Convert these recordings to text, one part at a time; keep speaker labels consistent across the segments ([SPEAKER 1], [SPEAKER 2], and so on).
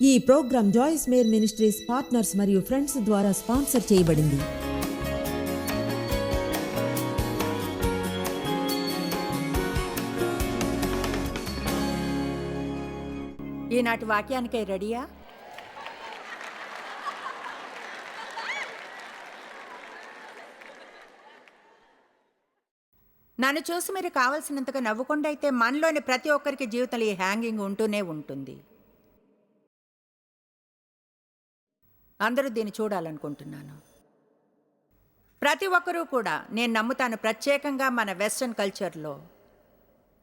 [SPEAKER 1] ఈ programme Joyce Meyer ministries partners మరియు friends ద్వారా స్పాన్సర్ చేయబడింది.
[SPEAKER 2] ఈనాటి వాక్యానికై రెడీయా? నన్ను చూసి మీరు కావలసినంతగా నవ్వకుండా అయితే మనలోని ప్రతి ఒక్కరికి జీవితంలో ఈ హ్యాంగింగ్ ఉంటూనే ఉంటుంది. అందరూ దీన్ని చూడాలనుకుంటున్నాను. ప్రతి ఒక్కరూ కూడా నేను నమ్ముతాను ప్రత్యేకంగా మన వెస్ట్రన్ కల్చర్లో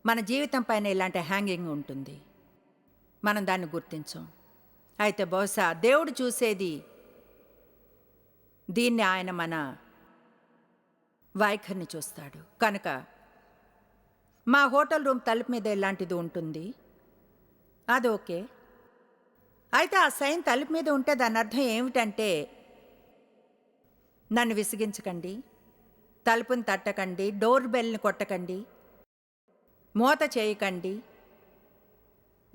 [SPEAKER 2] మన జీవితం పైన ఇలాంటి హ్యాంగింగ్ ఉంటుంది. మనం దాన్ని గుర్తించం. అయితే బహుశా దేవుడు చూసేది దీన్ని ఆయన మన వైఖరిని చూస్తాడు. కనుక మా హోటల్ రూమ్ తలుపు మీద ఇలాంటిది ఉంటుంది. అది ఓకే. అయితే ఆ సైన్ తలుపు మీద ఉంటే దాని అర్థం ఏమిటంటే నన్ను విసిగించకండి తలుపుని తట్టకండి డోర్ బెల్ని కొట్టకండి మూత చేయకండి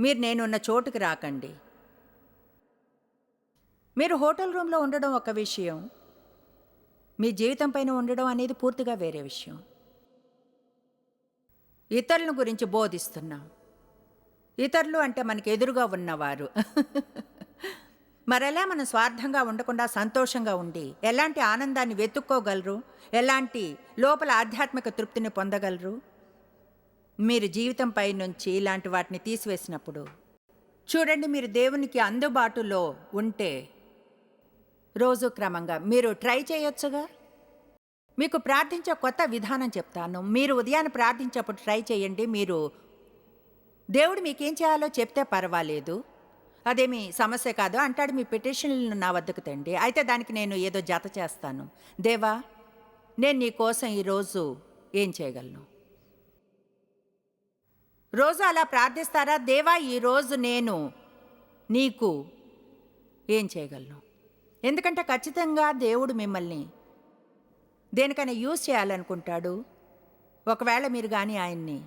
[SPEAKER 2] మీరు నేనున్న చోటుకి రాకండి. మీరు హోటల్ రూమ్లో ఉండడం ఒక విషయం మీ జీవితం పైన ఉండడం అనేది పూర్తిగా వేరే విషయం. ఇతరుల గురించి బోధిస్తున్నాం. ఇతరులు అంటే మనకి ఎదురుగా ఉన్నవారు. మరెలా మనం స్వార్థంగా ఉండకుండా సంతోషంగా ఉండి ఎలాంటి ఆనందాన్ని వెతుక్కోగలరు? ఎలాంటి లోపల ఆధ్యాత్మిక తృప్తిని పొందగలరు? మీరు జీవితంపై నుంచి ఇలాంటి వాటిని తీసివేసినప్పుడు చూడండి మీరు దేవునికి అందుబాటులో ఉంటే రోజు క్రమంగా మీరు ట్రై చేయొచ్చుగా? మీకు ప్రార్థించే కొత్త విధానం చెప్తాను. మీరు ఉదయాన్నే ప్రార్థించేప్పుడు ట్రై చేయండి. మీరు దేవుడు మీకేం చేయాలో చెప్తే పర్వాలేదు. అదేమి సమస్య కాదు. అంటాడు మీ పిటిషన్లను నా వద్దకు తండి. అయితే దానికి నేను ఏదో జత చేస్తాను. దేవా నేను నీ కోసం ఈరోజు ఏం చేయగలను? రోజు అలా ప్రార్థిస్తారా? దేవా ఈరోజు నేను నీకు ఏం చేయగలను? ఎందుకంటే ఖచ్చితంగా దేవుడు మిమ్మల్ని దేనికైనా యూజ్ చేయాలనుకుంటాడు. ఒకవేళ మీరు కానీ ఆయన్ని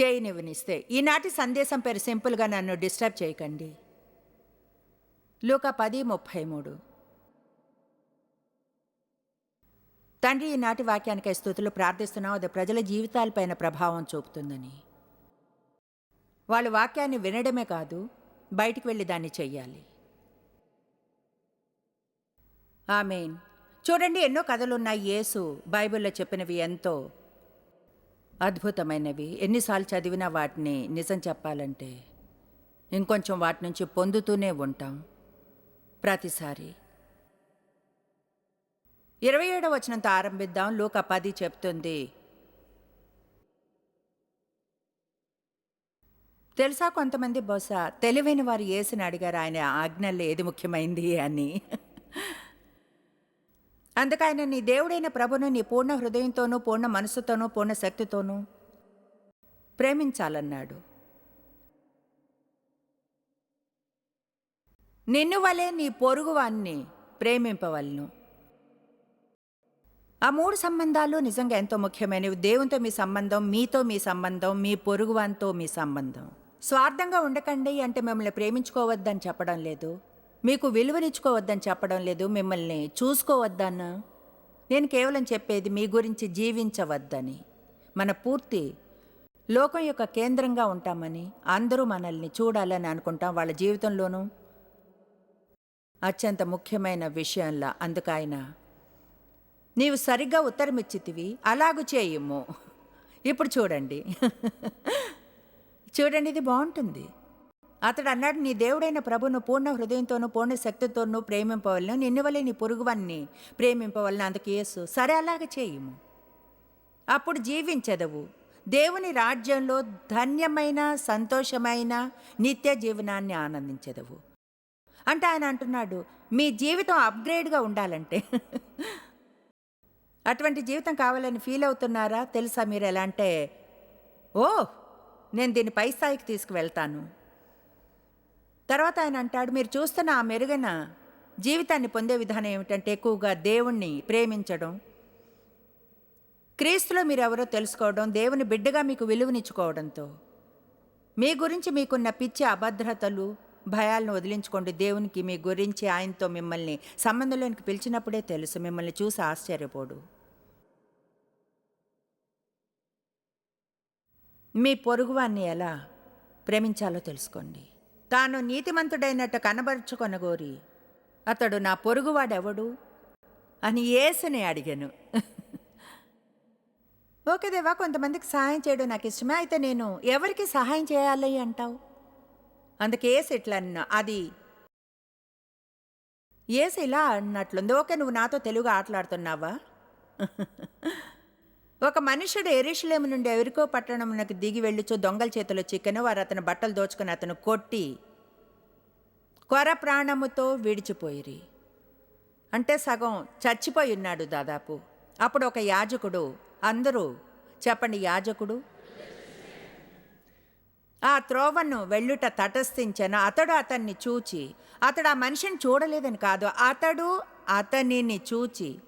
[SPEAKER 2] చేయనివ్వనిస్తే. ఈనాటి సందేశం పేరు సింపుల్గా నన్ను డిస్టర్బ్ చేయకండి. లూక పది ముప్పై మూడు. తండ్రి ఈనాటి వాక్యానికై స్థుతులు ప్రార్థిస్తున్నాం అది ప్రజల జీవితాలపైన ప్రభావం చూపుతుందని. వాళ్ళు వాక్యాన్ని వినడమే కాదు బయటికి వెళ్ళి దాన్ని చెయ్యాలి. ఆమెన్. చూడండి ఎన్నో కథలున్నాయి. యేసు బైబిల్లో చెప్పినవి ఎంతో అద్భుతమైనవి. ఎన్నిసార్లు చదివినా వాటిని నిజం చెప్పాలంటే ఇంకొంచెం వాటి నుంచి పొందుతూనే ఉంటాం. ప్రతిసారి. ఇరవై ఏడవ వచనంతో ఆరంభిద్దాం. లోక పది చెప్తుంది. తెలుసా కొంతమంది బహుశా తెలివైన వారు ఏసుని అడిగారు. ఆయన ఆజ్ఞల్లో ఏది ముఖ్యమైంది అని. అందుకైన నీ దేవుడైన ప్రభును నీ పూర్ణ హృదయంతోనూ పూర్ణ మనసుతోనూ పూర్ణ శక్తితోనూ ప్రేమించాలన్నాడు. నిన్ను వలె నీ పొరుగువాన్ని ప్రేమింపవలను. ఆ మూడు సంబంధాలు నిజంగా ఎంతో ముఖ్యమైనవి. దేవునితో మీ సంబంధం మీతో మీ సంబంధం మీ పొరుగువానితో మీ సంబంధం. స్వార్థంగా ఉండకండి అంటే మిమ్మల్ని ప్రేమించుకోవద్దని చెప్పడం లేదు. మీకు విలువనిచ్చుకోవద్దని చెప్పడం లేదు మిమ్మల్ని చూసుకోవద్దన్నా. నేను కేవలం చెప్పేది మీ గురించి జీవించవద్దని. మన పూర్తి లోకం యొక్క కేంద్రంగా ఉంటామని అందరూ మనల్ని చూడాలని అనుకుంటాం వాళ్ళ జీవితంలోనూ. అత్యంత ముఖ్యమైన విషయంలా అందుకైన నీవు సరిగ్గా ఉత్తరమిచ్చితివి అలాగు చేయము. ఇప్పుడు చూడండి. చూడండి ఇది బాగుంటుంది. అతడు అన్నాడు నీ దేవుడైన ప్రభును పూర్ణ హృదయంతోనూ పూర్ణ శక్తితోనూ ప్రేమింపవలను. నిన్నువలే నీ పొరుగువాన్ని ప్రేమింపవలను అందుకు యేసు. సరే అలాగ చేయము. అప్పుడు జీవించదవు. దేవుని రాజ్యంలో ధన్యమైన సంతోషమైన నిత్య జీవనాన్ని ఆనందించదవు. అంటే ఆయన అంటున్నాడు మీ జీవితం అప్గ్రేడ్గా ఉండాలంటే. అటువంటి జీవితం కావాలని ఫీల్ అవుతున్నారా? తెలుసా మీరు ఎలా అంటే ఓ నేను దీన్ని పై స్థాయికి తీసుకువెళ్తాను. తర్వాత ఆయన అంటాడు మీరు చూస్తున్న ఆ మెరుగైన జీవితాన్ని పొందే విధానం ఏమిటంటే ఎక్కువగా దేవుణ్ణి ప్రేమించడం. క్రీస్తులో మీరెవరో తెలుసుకోవడం దేవుని బిడ్డగా మీకు విలువనిచ్చుకోవడంతో. మీ గురించి మీకున్న పిచ్చి అభద్రతలు భయాలను వదిలించుకోండి. దేవునికి మీ గురించి ఆయనతో మిమ్మల్ని సంబంధంలోనికి పిలిచినప్పుడే తెలుసు. మిమ్మల్ని చూసి ఆశ్చర్యపోడు. మీ పొరుగువాన్ని ఎలా ప్రేమించాలో తెలుసుకోండి. తాను నీతిమంతుడైనట్టు కనబరుచుకొనగోరి అతడు నా పొరుగువాడెవడు? అని ఏసుని అడిగాను. ఓకే దేవా కొంతమందికి సహాయం చేయడం నాకు ఇష్టమే అయితే నేను ఎవరికి సహాయం చేయాలి అంటావు? అందుకే ఏసు ఇట్లా అన్నా అది ఏసు ఇలా అన్నట్లుంది. ఓకే నువ్వు నాతో తెలుగు ఆటలాడుతున్నావా? ఒక మనుషుడు ఎరుషులేము నుండి ఎవరికో పట్టణమునకు దిగి వెళ్ళుచు దొంగల చేతిలో చికెను వారు అతను బట్టలు దోచుకుని అతను కొట్టి కొర ప్రాణముతో విడిచిపోయిరి. అంటే సగం చచ్చిపోయి ఉన్నాడు దాదాపు. అప్పుడు ఒక యాజకుడు అందరూ చెప్పండి యాజకుడు? ఆ త్రోవను వెళ్ళుట తటస్థించను అతడు అతన్ని చూచి అతడు ఆ మనిషిని చూడలేదని కాదు అతడు అతనిని చూచి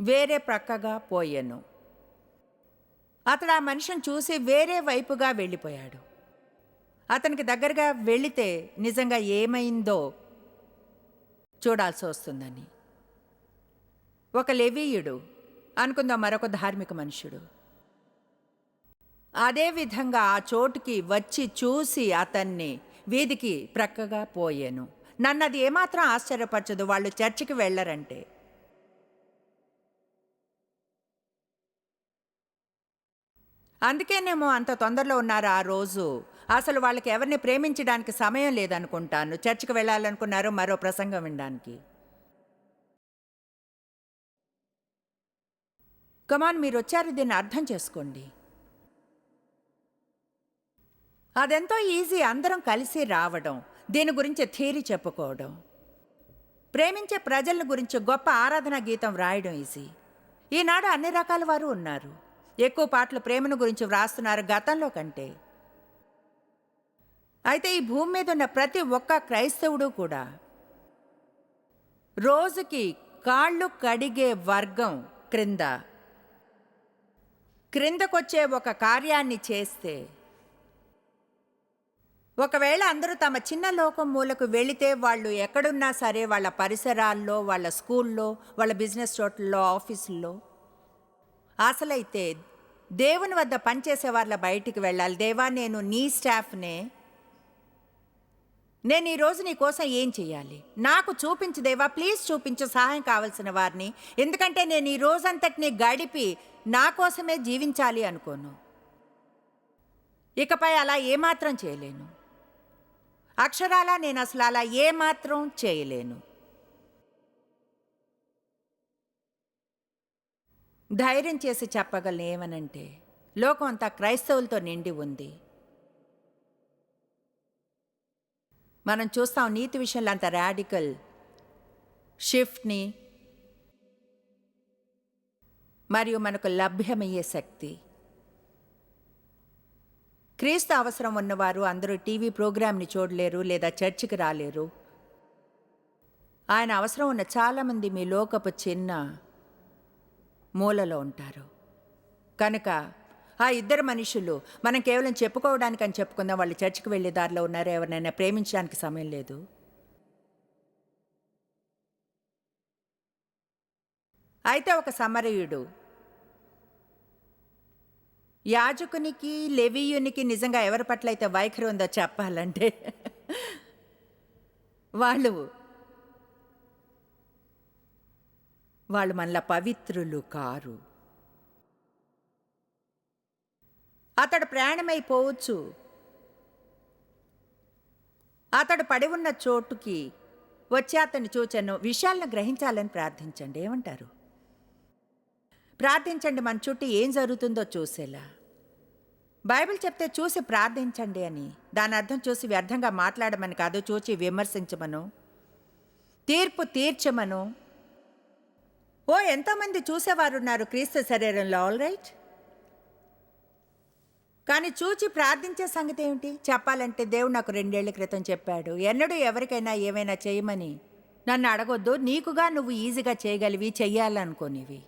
[SPEAKER 2] వేరే ప్రక్కగా పోయాను. అతడు ఆ మనిషిని చూసి వేరే వైపుగా వెళ్ళిపోయాడు. అతనికి దగ్గరగా వెళితే నిజంగా ఏమైందో చూడాల్సి వస్తుందని. ఒక లెవీయుడు అనుకుందాం మరొక ధార్మిక మనుషుడు అదే విధంగా ఆ చోటుకి వచ్చి చూసి అతన్ని వీధికి ప్రక్కగా పోయాను. నన్ను అది ఏమాత్రం ఆశ్చర్యపరచదు వాళ్ళు చర్చికి వెళ్ళరంటే. అందుకేనేమో అంత తొందరలో ఉన్నారు ఆ రోజు? అసలు వాళ్ళకి ఎవరిని ప్రేమించడానికి సమయం లేదనుకుంటాను. చర్చికి వెళ్ళాలనుకున్నారు మరో ప్రసంగం వినడానికి. కమాన్ మీరు వచ్చారు దీన్ని అర్థం చేసుకోండి. అదెంతో ఈజీ అందరం కలిసి రావడం దీని గురించి థీరీ చెప్పుకోవడం. ప్రేమించే ప్రజల గురించి గొప్ప ఆరాధనా గీతం వ్రాయడం ఈజీ. ఈనాడు అన్ని రకాల వారు ఉన్నారు. ఎక్కువ పాటలు ప్రేమను గురించి వ్రాస్తున్నారు గతంలో కంటే. అయితే ఈ భూమి మీద ఉన్న ప్రతి ఒక్క క్రైస్తవుడు కూడా రోజుకి కాళ్ళు కడిగే వర్గం క్రింద క్రిందకొచ్చే ఒక కార్యాన్ని చేస్తే ఒకవేళ అందరూ తమ చిన్న లోకం మూలకు వెళితే వాళ్ళు ఎక్కడున్నా సరే వాళ్ళ పరిసరాల్లో వాళ్ళ స్కూల్లో వాళ్ళ బిజినెస్ చోట్లలో ఆఫీసుల్లో అసలైతే దేవుని వద్ద పనిచేసే వాళ్ళ బయటికి వెళ్ళాలి. దేవా నేను నీ స్టాఫ్నే. నేను ఈరోజు నీ కోసం ఏం చేయాలి నాకు చూపించు దేవా ప్లీజ్ చూపించు సహాయం కావాల్సిన వారిని. ఎందుకంటే నేను ఈ రోజంతటిని గడిపి నా కోసమే జీవించాలి అనుకోను. ఇకపై అలా ఏమాత్రం చేయలేను. అక్షరాలా నేను అసలు అలా ఏమాత్రం చేయలేను. ధైర్యం చేసి చెప్పగలను ఏమనంటే లోకం అంతా క్రైస్తవులతో నిండి ఉంది. మనం చూస్తాం నీతి విషయంలో అంత రాడికల్ షిఫ్ట్ని మరియు మనకు లభ్యమయ్యే శక్తి. క్రీస్తు అవసరం ఉన్నవారు అందరూ టీవీ ప్రోగ్రామ్ని చూడలేరు లేదా చర్చికి రాలేరు. ఆయన అవసరం ఉన్న చాలామంది మీ లోకపు చిన్న మూలలో ఉంటారు. కనుక ఆ ఇద్దరు మనుషులు మనం కేవలం చెప్పుకోవడానికి అని చెప్పుకుందాం వాళ్ళు చర్చికి వెళ్ళే దారిలో ఉన్నారు ఎవరినైనా ప్రేమించడానికి సమయం లేదు. అయితే ఒక సమరయుడు యాజకునికి లెవీయునికి నిజంగా ఎవరి పట్ల అయితే వైఖరి ఉందో చెప్పాలంటే వాళ్ళు వాళ్ళు మనల పవిత్రులు కారు. అతడు ప్రయాణమైపోవచ్చు అతడు పడి ఉన్న చోటుకి వచ్చి అతన్ని చూచాను. విషయాలను గ్రహించాలని ప్రార్థించండి. ఏమంటారు? ప్రార్థించండి. మన చుట్టూ ఏం జరుగుతుందో చూసేలా. బైబిల్ చెప్తే చూసి ప్రార్థించండి అని. దాని అర్థం చూసి వ్యర్థంగా మాట్లాడమని కాదు చూచి విమర్శించమను. తీర్పు తీర్చమను. ఓ ఎంతోమంది చూసేవారు ఉన్నారు క్రీస్తు శరీరంలో ఆల్ రైట్ కానీ చూచి ప్రార్థించే సంగతి ఏమిటి? చెప్పాలంటే దేవుడు నాకు రెండేళ్ళ క్రితం చెప్పాడు ఎన్నడూ ఎవరికైనా ఏమైనా చేయమని నన్ను అడగొద్దు నీకుగా నువ్వు ఈజీగా చేయగలివి చెయ్యాలనుకోనివి.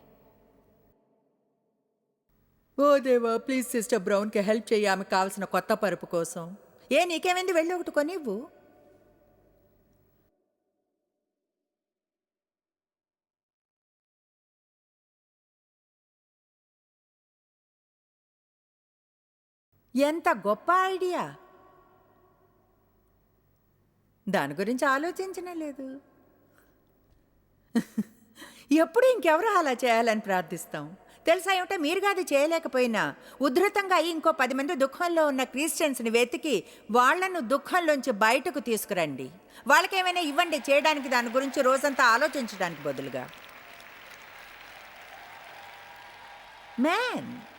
[SPEAKER 2] ఓ దేవా ప్లీజ్ సిస్టర్ బ్రౌన్కి హెల్ప్ చేయి ఆమె కావాల్సిన కొత్త పరుపు కోసం. ఏ నీకేమైంది? వెళ్ళి ఒకటి కొనివ్వు. ఎంత గొప్ప ఐడియా. దాని గురించి ఆలోచించనే లేదు. ఎప్పుడు ఇంకెవరు అలా చేయాలని ప్రార్థిస్తాం? తెలుసా ఏమిటో? మీరుగా అది చేయలేకపోయినా ఉధృతంగా ఇంకో పది మంది దుఃఖంలో ఉన్న క్రిస్టియన్స్ని వెతికి వాళ్ళను దుఃఖంలోంచి బయటకు తీసుకురండి. వాళ్ళకేమైనా ఇవ్వండి చేయడానికి దాని గురించి రోజంతా ఆలోచించడానికి బదులుగా. మ్యాన్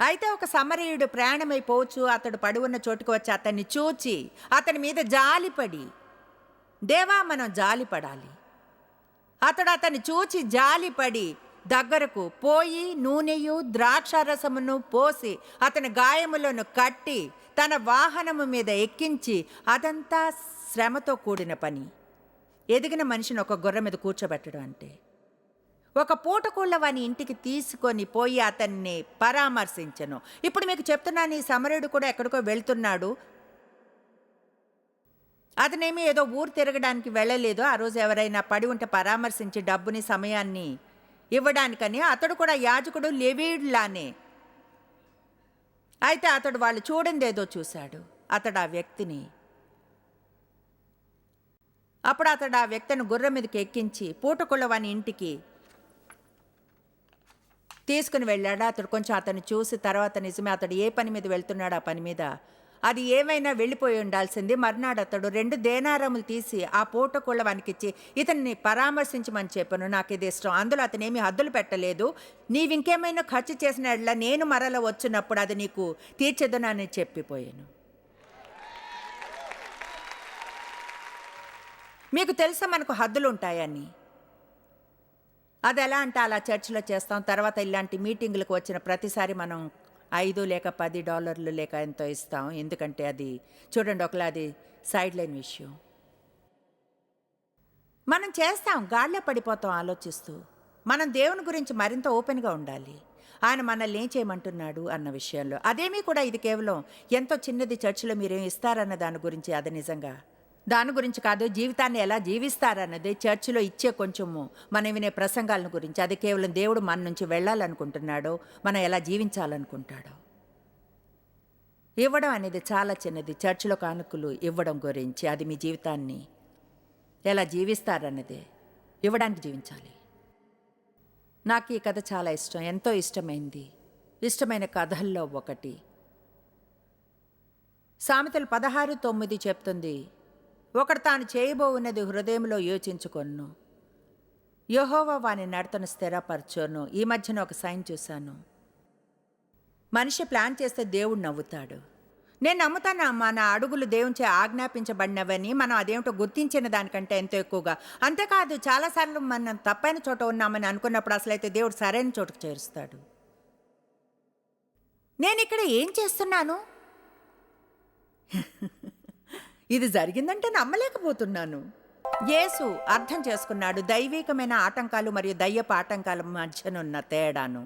[SPEAKER 2] అయితే ఒక సమరయుడు ప్రయాణమైపోవచ్చు అతడు పడువున్న చోటుకు వచ్చి అతన్ని చూచి అతని మీద జాలిపడి దేవా మనం జాలిపడాలి. అతడు అతన్ని చూచి జాలిపడి దగ్గరకు పోయి నూనెయు ద్రాక్షారసమును పోసి అతని గాయములను కట్టి తన వాహనము మీద ఎక్కించి అదంతా శ్రమతో కూడిన పని. ఎదిగిన మనిషిని ఒక గొర్రె మీద కూర్చోబెట్టడం అంటే ఒక పూటకోళ్ళ వాని ఇంటికి తీసుకొని పోయి అతన్ని పరామర్శించను. ఇప్పుడు మీకు చెప్తున్నాను ఈ సమరుడు కూడా ఎక్కడికో వెళ్తున్నాడు. అతనేమి ఏదో ఊరు తిరగడానికి వెళ్ళలేదు. ఆ రోజు ఎవరైనా పడి ఉంటే పరామర్శించి డబ్బుని సమయాన్ని ఇవ్వడానికని అతడు కూడా యాజకుడు లేవీడ్లానే. అయితే అతడు వాళ్ళు చూడందేదో చూశాడు. అతడు ఆ వ్యక్తిని అప్పుడు అతడు ఆ వ్యక్తిని గుర్రం మీదకి ఎక్కించి పూటకుళ్ళ వాని ఇంటికి తీసుకుని వెళ్ళాడు? అతడు కొంచెం అతను చూసి తర్వాత నిజమే అతడు ఏ పని మీద వెళ్తున్నాడు ఆ పని మీద? అది ఏమైనా వెళ్ళిపోయి ఉండాల్సింది. మర్నాడు అతడు రెండు దేనారములు తీసి ఆ పూటకుళ్ళ వానికిచ్చి ఇతన్ని పరామర్శించమని చెప్పాను నాకు ఇది ఇష్టం. అందులో అతనేమి హద్దులు పెట్టలేదు. నీవింకేమైనా ఖర్చు చేసిన నేను మరల వచ్చినప్పుడు అది నీకు తీర్చదునని చెప్పిపోయాను. మీకు తెలుసా మనకు హద్దులు ఉంటాయని అది ఎలా అంటే అలా చర్చిలో చేస్తాం. తర్వాత ఇలాంటి మీటింగులకు వచ్చిన ప్రతిసారి మనం ఐదు లేక పది డాలర్లు లేక ఎంతో ఇస్తాం. ఎందుకంటే అది చూడండి ఒకలా అది సైడ్ లైన్ విషయం. మనం చేస్తాం గాళ్ళే పడిపోతాం ఆలోచిస్తూ. మనం దేవుని గురించి మరింత ఓపెన్గా ఉండాలి. ఆయన మనల్ని ఏం చేయమంటున్నాడు అన్న విషయంలో. అదేమీ కూడా ఇది కేవలం ఎంతో చిన్నది చర్చిలో మీరేం ఇస్తారన్న దాని గురించి అది నిజంగా దాని గురించి కాదు జీవితాన్ని ఎలా జీవిస్తారన్నది చర్చిలో ఇచ్చే కొంచెము మనం వినే ప్రసంగాలను గురించి. అది కేవలం దేవుడు మన నుంచి వెళ్ళాలనుకుంటున్నాడో మనం ఎలా జీవించాలనుకుంటాడో. ఇవ్వడం అనేది చాలా చిన్నది. చర్చిలో కానుకలు ఇవ్వడం గురించి అది మీ జీవితాన్ని ఎలా జీవిస్తారన్నది ఇవ్వడానికి జీవించాలి. నాకు ఈ కథ చాలా ఇష్టం ఎంతో ఇష్టమైంది. ఇష్టమైన కథల్లో ఒకటి. సామెతలు పదహారు తొమ్మిది చెప్తుంది ఒకడు తాను చేయబోవున్నది హృదయంలో యోచించుకొను యహోవా వాని నడతను స్థిరపరచోను. ఈ మధ్యన ఒక సైన్ చూశాను. మనిషి ప్లాన్ చేస్తే దేవుడు నవ్వుతాడు. నేను నమ్ముతాను మన అడుగులు దేవునిచే ఆజ్ఞాపించబడినవని మనం అదేమిటో గుర్తించిన దానికంటే ఎంతో ఎక్కువగా. అంతేకాదు చాలాసార్లు మనం తప్పైన చోట ఉన్నామని అనుకున్నప్పుడు అసలైతే దేవుడు సరైన చోటుకు చేరుస్తాడు. నేను ఇక్కడ ఏం చేస్తున్నాను? ఇది జరిగిందంటే నమ్మలేకపోతున్నాను. యేసు అర్థం చేసుకున్నాడు దైవికమైన ఆటంకాలు మరియు దయ్యపు ఆటంకాల మధ్యనున్న తేడాను.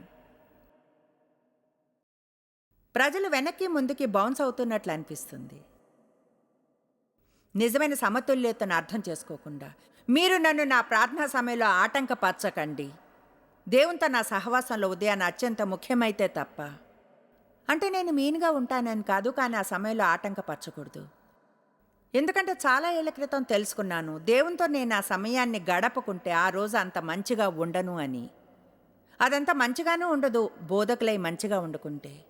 [SPEAKER 2] ప్రజలు వెనక్కి ముందుకి బౌన్స్ అవుతున్నట్లు అనిపిస్తుంది. నిజమైన సమతుల్యతను అర్థం చేసుకోకుండా మీరు నన్ను నా ప్రార్థనా సమయంలో ఆటంకపరచకండి. దేవునితో నా సహవాసంలో ఉదయాన్ని అత్యంత ముఖ్యమైతే తప్ప అంటే నేను మీన్గా ఉంటానని కాదు కానీ ఆ సమయంలో ఆటంకపరచకూడదు. ఎందుకంటే చాలా ఏళ్ళ క్రితం తెలుసుకున్నాను. దేవునితో నేను ఆ సమయాన్ని గడపకుంటే ఆ రోజు అంత మంచిగా ఉండను అని. అదంతా మంచిగానూ ఉండదు బోధకులై మంచిగా వండుకుంటే.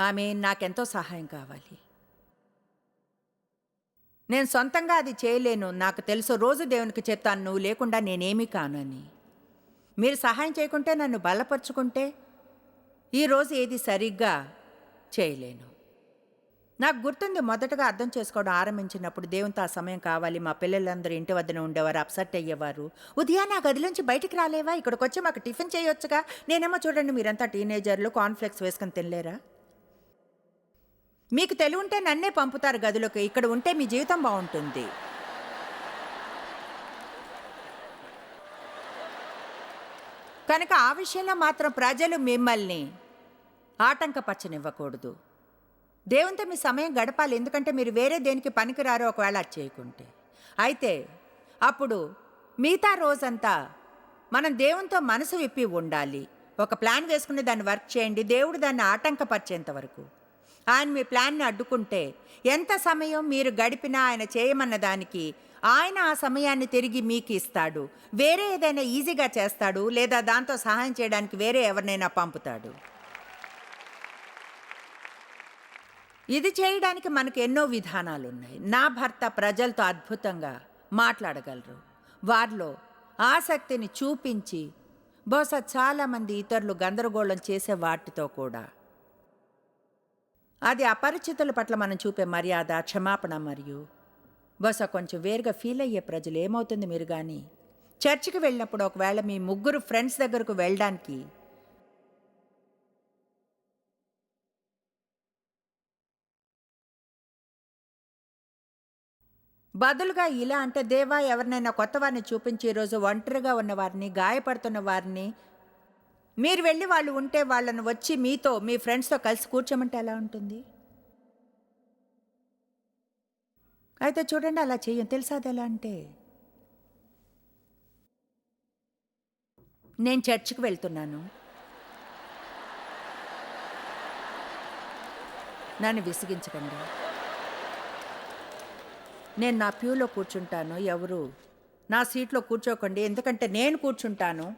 [SPEAKER 2] ఆమె నాకెంతో సహాయం కావాలి. నేను సొంతంగా అది చేయలేను. నాకు తెలుసు రోజు దేవునికి చెప్తాను నువ్వు లేకుండా నేనేమీ కానని మీరు సహాయం చేయకుంటే నన్ను బలపరుచుకుంటే ఈరోజు ఏది సరిగ్గా చేయలేను. నాకు గుర్తుంది మొదటగా అర్థం చేసుకోవడం ఆరంభించినప్పుడు దేవునితో ఆ సమయం కావాలి మా పిల్లలందరూ ఇంటి వద్దనే ఉండేవారు అప్సెట్ అయ్యేవారు. ఉదయాన్నే ఆ గదిలోంచి బయటికి రాలేవా? ఇక్కడికి వచ్చి మాకు టిఫిన్ చేయొచ్చుగా? నేనేమో చూడండి మీరంతా టీనేజర్లు కాన్ఫ్లెక్స్ వేసుకుని తినలేరా? మీకు తెలివి ఉంటే నన్నే పంపుతారు గదిలోకి ఇక్కడ ఉంటే మీ జీవితం బాగుంటుంది. కనుక ఆ విషయంలో మాత్రం ప్రజలు మిమ్మల్ని ఆటంకపరచనివ్వకూడదు. దేవునితో మీ సమయం గడపాలి ఎందుకంటే మీరు వేరే దేనికి పనికిరారో ఒకవేళ అది చేయకుంటే. అయితే అప్పుడు మిగతా రోజంతా మనం దేవునితో మనసు విప్పి ఉండాలి. ఒక ప్లాన్ వేసుకుని దాన్ని వర్క్ చేయండి. దేవుడు దాన్ని ఆటంకపరిచేంత వరకు. ఆయన మీ ప్లాన్ని అడ్డుకుంటే ఎంత సమయం మీరు గడిపినా ఆయన చేయమన్న దానికి ఆయన ఆ సమయాన్ని తిరిగి మీకు ఇస్తాడు. వేరే ఏదైనా ఈజీగా చేస్తాడు లేదా దాంతో సహాయం చేయడానికి వేరే ఎవరినైనా పంపుతాడు. ఇది చేయడానికి మనకు ఎన్నో విధానాలు ఉన్నాయి నా భర్త ప్రజలతో అద్భుతంగా మాట్లాడగలరు. వారిలో ఆసక్తిని చూపించి బహుశా చాలామంది ఇతరులు గందరగోళం చేసే వాటితో కూడా. అది అపరిచితుల పట్ల మనం చూపే మర్యాద క్షమాపణ మరియు బహుశా కొంచెం వేరుగా ఫీల్ అయ్యే ప్రజలు ఏమవుతుంది మీరు కానీ చర్చికి వెళ్ళినప్పుడు ఒకవేళ మీ ముగ్గురు ఫ్రెండ్స్ దగ్గరకు వెళ్ళడానికి బదులుగా ఇలా అంటే దేవా ఎవరినైనా కొత్త వారిని చూపించి ఈరోజు ఒంటరిగా ఉన్న వారిని గాయపడుతున్న వారిని మీరు వెళ్ళి వాళ్ళు ఉంటే వాళ్ళని వచ్చి మీతో మీ ఫ్రెండ్స్తో కలిసి కూర్చోమంటే ఎలా ఉంటుంది? అయితే చూడండి అలా చెయ్యం తెలుసా అది ఎలా అంటే నేను చర్చికి వెళ్తున్నాను. నన్ను విసిగించకండి. నేను నా ప్యూలో కూర్చుంటాను ఎవరు? నా సీట్లో కూర్చోకండి ఎందుకంటే నేను కూర్చుంటాను.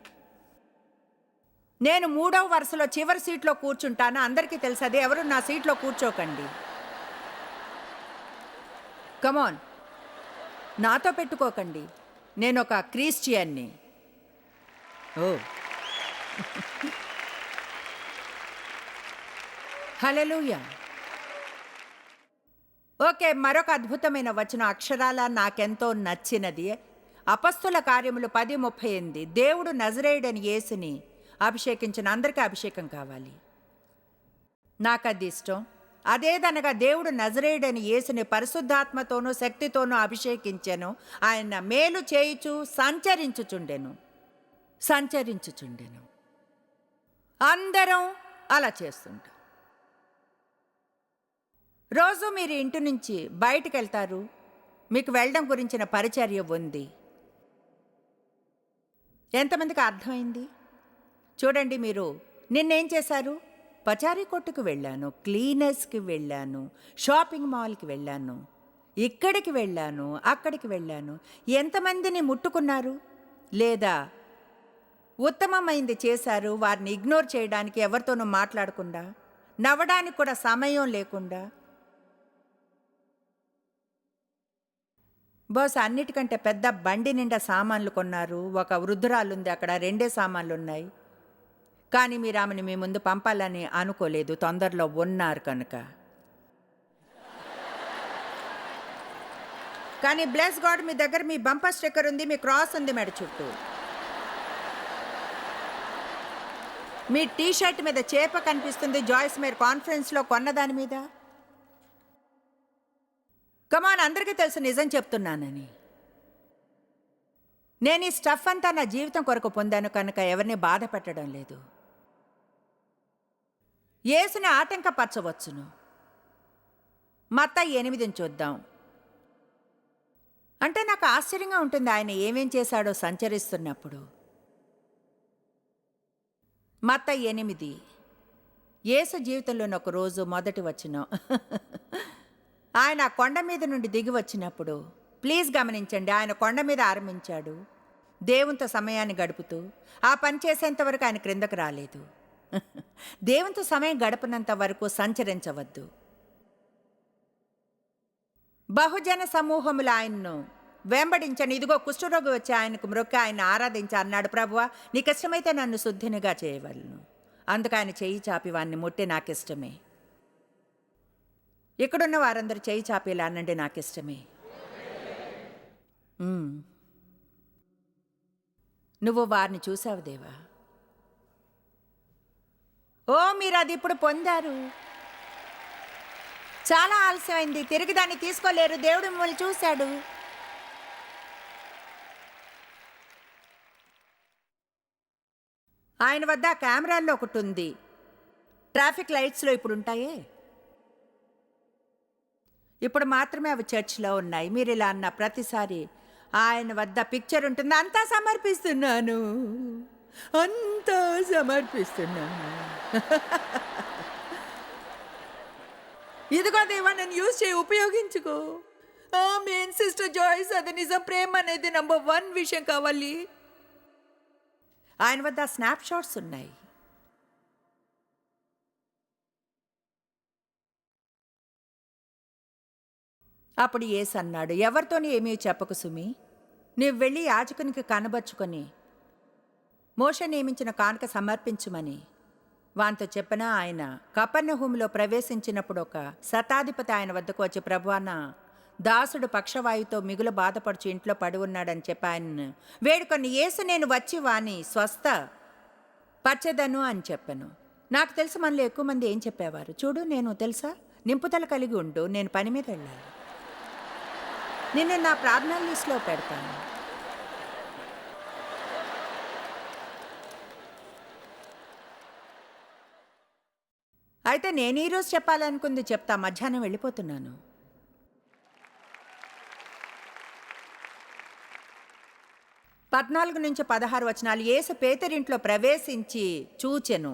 [SPEAKER 2] నేను మూడవ వరుసలో చివరి సీట్లో కూర్చుంటాను అందరికీ తెలుసు అది ఎవరు? నా సీట్లో కూర్చోకండి. కమాన్ నాతో పెట్టుకోకండి. నేను ఒక క్రిస్టియన్ని. ఓ. హలెలూయా ఓకే మరొక అద్భుతమైన వచనం. అక్షరాల నాకెంతో నచ్చినది. అపస్తుల కార్యములు పది ముప్పై ఎనిమిది. దేవుడు నజరేయుడని యేసుని అభిషేకించిన అందరికీ అభిషేకం కావాలి. నాకు అది ఇష్టం. అదేదనగా దేవుడు నజరేయుడని యేసుని పరిశుద్ధాత్మతోనూ శక్తితోనూ అభిషేకించెను. ఆయన మేలు చేయుచు సంచరించుచుండెను. సంచరించుచుండెను. అందరం అలా చేస్తుంటాం. రోజు మీరు ఇంటి నుంచి బయటికి వెళ్తారు మీకు వెళ్ళడం గురించిన పరిచర్య ఉంది. ఎంతమందికి అర్థమైంది? చూడండి మీరు నిన్నేం చేశారు? పచారీ కొట్టుకు వెళ్ళాను క్లీనర్స్కి వెళ్ళాను షాపింగ్ మాల్కి వెళ్ళాను ఇక్కడికి వెళ్ళాను అక్కడికి వెళ్ళాను. ఎంతమందిని ముట్టుకున్నారు? లేదా ఉత్తమమైంది చేశారు వారిని ఇగ్నోర్ చేయడానికి ఎవరితోనూ మాట్లాడకుండా నవ్వడానికి కూడా సమయం లేకుండా బహుశా అన్నిటికంటే పెద్ద బండి నిండా సామాన్లు కొన్నారు. ఒక వృద్ధురాలుంది అక్కడ రెండే సామాన్లు ఉన్నాయి కానీ మీరు ఆమెను మీ ముందు పంపాలని అనుకోలేదు. తొందరలో ఉన్నారు కనుక. కానీ బ్లెస్ గాడ్ మీ దగ్గర మీ బంపర్ స్టిక్కర్ ఉంది మీ క్రాస్ ఉంది మెడ చుట్టూ. మీ టీ షర్ట్ మీద చేప కనిపిస్తుంది జాయిస్ మీరు కాన్ఫరెన్స్లో కొన్న దాని మీద. కమాన్ అందరికీ తెలుసు నిజం చెప్తున్నానని. నేను ఈ స్టఫ్ అంతా నా జీవితం కొరకు పొందాను కనుక ఎవరిని బాధ పెట్టడం లేదు. యేసుని ఆటంకపరచవచ్చును. మత్త ఎనిమిదిని చూద్దాం. అంటే నాకు ఆశ్చర్యంగా ఉంటుంది ఆయన ఏమేం చేశాడో సంచరిస్తున్నప్పుడు. మత్త ఎనిమిది. యేసు జీవితంలోని ఒక రోజు మొదటి వచ్చిన ఆయన కొండ మీద నుండి దిగి వచ్చినప్పుడు ప్లీజ్ గమనించండి ఆయన కొండ మీద ఆరంభించాడు. దేవునితో సమయాన్ని గడుపుతూ ఆ పని చేసేంతవరకు ఆయన క్రిందకు రాలేదు. దేవునితో సమయం గడపనంత వరకు సంచరించవద్దు. బహుజన సమూహములు ఆయన్ను వెంబడించని ఇదిగో కుష్ఠరోగి వచ్చి ఆయనకు మృక్క ఆయన ఆరాధించి అన్నాడు ప్రభువా నీకిష్టమైతే నన్ను శుద్ధినిగా చేయవలను. అందుకు ఆయన చెయ్యి చాపి వాణ్ణి ముట్టి నాకు ఇష్టమే ఇక్కడున్న వారందరూ చేయి చాపేలా అనండి నాకు ఇష్టమే నువ్వు వారిని చూసావు దేవా? ఓ మీరు అది ఇప్పుడు పొందారు. చాలా ఆలస్యమైంది. తిరిగి దాన్ని తీసుకోలేరు. దేవుడు మిమ్మల్ని చూశాడు. ఆయన వద్ద కెమెరాల్లో ఒకటి ఉంది. ట్రాఫిక్ లైట్స్లో ఇప్పుడు ఉంటాయే ఇప్పుడు మాత్రమే అవి చర్చిలో ఉన్నాయి. మీరు ఇలా అన్న ప్రతిసారి ఆయన వద్ద పిక్చర్ ఉంటుంది. అంతా సమర్పిస్తున్నాను. అంతా సమర్పిస్తున్నాను. ఇదిగో దేవా నన్ను యూజ్ చేయి ఉపయోగించుకో. మెయిన్ సిస్టర్ జాయిస్ అది నిజం. ప్రేమ అనేది నంబర్ వన్ విషయం కావాలి. ఆయన వద్ద స్నాప్ షాట్స్ ఉన్నాయి. అప్పుడు ఏసు అన్నాడు ఎవరితోని ఏమీ చెప్పకు సుమి. నీవు వెళ్ళి యాజకునికి కనబరుచుకొని మోష నియమించిన కానుక సమర్పించుమని. వాంతో చెప్పిన ఆయన కపర్ణహూమిలో ప్రవేశించినప్పుడు ఒక శతాధిపతి ఆయన వద్దకు వచ్చి ప్రభువాన దాసుడు పక్షవాయుతో మిగులు బాధపడుచు ఇంట్లో పడి ఉన్నాడని చెప్పి ఆయన వేడుకొని ఏసు నేను వచ్చి వాని స్వస్థ పచ్చదను అని చెప్పాను. నాకు తెలుసు మనలో ఎక్కువ మంది ఏం చెప్పేవారు. చూడు నేను తెలుసా? నింపుదల కలిగి ఉండు. నేను పని మీద వెళ్ళాలి. నిన్ను నా ప్రార్థనా లిస్ట్లో పెడతాను. అయితే నేను ఈరోజు చెప్పాలనుకుంది చెప్తా మధ్యాహ్నం వెళ్ళిపోతున్నాను. పద్నాలుగు నుంచి పదహారు వచనాలు. ఏసు పేతరింట్లో ప్రవేశించి చూచెను.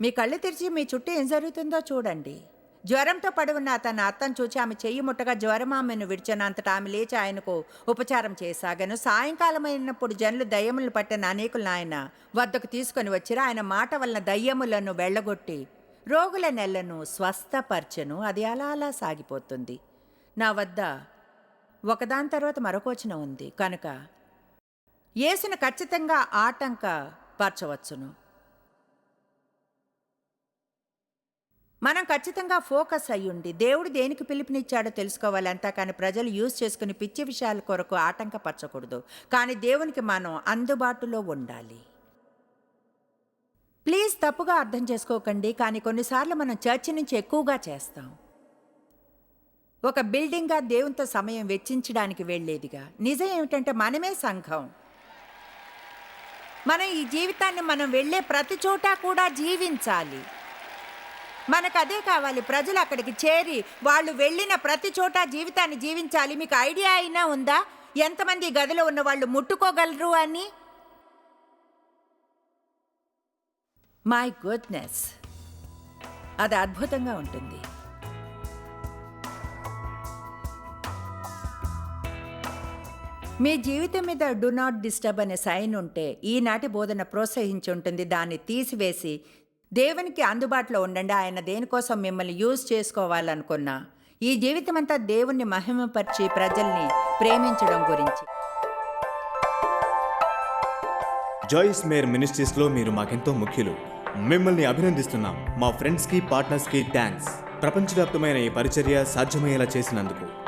[SPEAKER 2] మీ కళ్ళు తెరిచి మీ చుట్టూ ఏం జరుగుతుందో చూడండి. జ్వరంతో పడి ఉన్న అతను అత్తను చూచి ఆమె చెయ్యి ముట్టగా జ్వరం ఆమెను విడిచినంతటా ఆమె లేచి ఆయనకు ఉపచారం చేసాగాను. సాయంకాలం అయినప్పుడు జనులు దయ్యములను పట్టిన అనేకులను ఆయన వద్దకు తీసుకొని వచ్చిరా. ఆయన మాట వలన దయ్యములను వెళ్ళగొట్టి రోగుల నెలను స్వస్థపరచను. అది అలా అలా సాగిపోతుంది. నా వద్ద ఒకదాని తర్వాత మరొకోచన ఉంది. కనుక యేసును ఖచ్చితంగా ఆటంక పరచవచ్చును మనం ఖచ్చితంగా ఫోకస్ అయ్యుండి దేవుడు దేనికి పిలుపునిచ్చాడో తెలుసుకోవాలంతా కానీ ప్రజలు యూజ్ చేసుకుని పిచ్చి విషయాల కొరకు ఆటంకపరచకూడదు. కానీ దేవునికి మనం అందుబాటులో ఉండాలి. ప్లీజ్ తప్పుగా అర్థం చేసుకోకండి. కానీ కొన్నిసార్లు మనం చర్చి నుంచి ఎక్కువగా చేస్తాం. ఒక బిల్డింగ్గా దేవునితో సమయం వెచ్చించడానికి వెళ్ళేదిగా. నిజం ఏమిటంటే మనమే సంఘం. మనం ఈ జీవితాన్ని మనం వెళ్ళే ప్రతి చోట కూడా జీవించాలి. మనకు అదే కావాలి. ప్రజలు అక్కడికి చేరి వాళ్ళు వెళ్ళిన ప్రతి చోట జీవితాన్ని జీవించాలి. మీకు ఐడియా అయినా ఉందా? ఎంతమంది గదిలో ఉన్న వాళ్ళు ముట్టుకోగలరు అని? మై గుడ్నెస్ అది అద్భుతంగా ఉంటుంది. మీ జీవితం మీద డు నాట్ డిస్టర్బ్ అనే సైన్ ఉంటే ఈనాటి బోధన ప్రోత్సహించి ఉంటుంది. దాన్ని తీసివేసి దేవునికి అందుబాటులో ఉండండి. ఆయన దేనికోసం మిమ్మల్ని యూజ్ చేసుకోవాలనుకున్నా ఈ జీవితం అంతా దేవుణ్ణి మహిమపరిచి ప్రజల్ని ప్రేమించడం గురించి.
[SPEAKER 3] జాయిస్ మేర్ మినిస్ట్రీస్లో మీరు మాకెంతో ముఖ్యులు. మిమ్మల్ని అభినందిస్తున్నాం. మా ఫ్రెండ్స్కి పార్ట్నర్స్కి థ్యాంక్స్ ప్రపంచవ్యాప్తమైన ఈ పరిచర్య సాధ్యమయ్యేలా చేసినందుకు.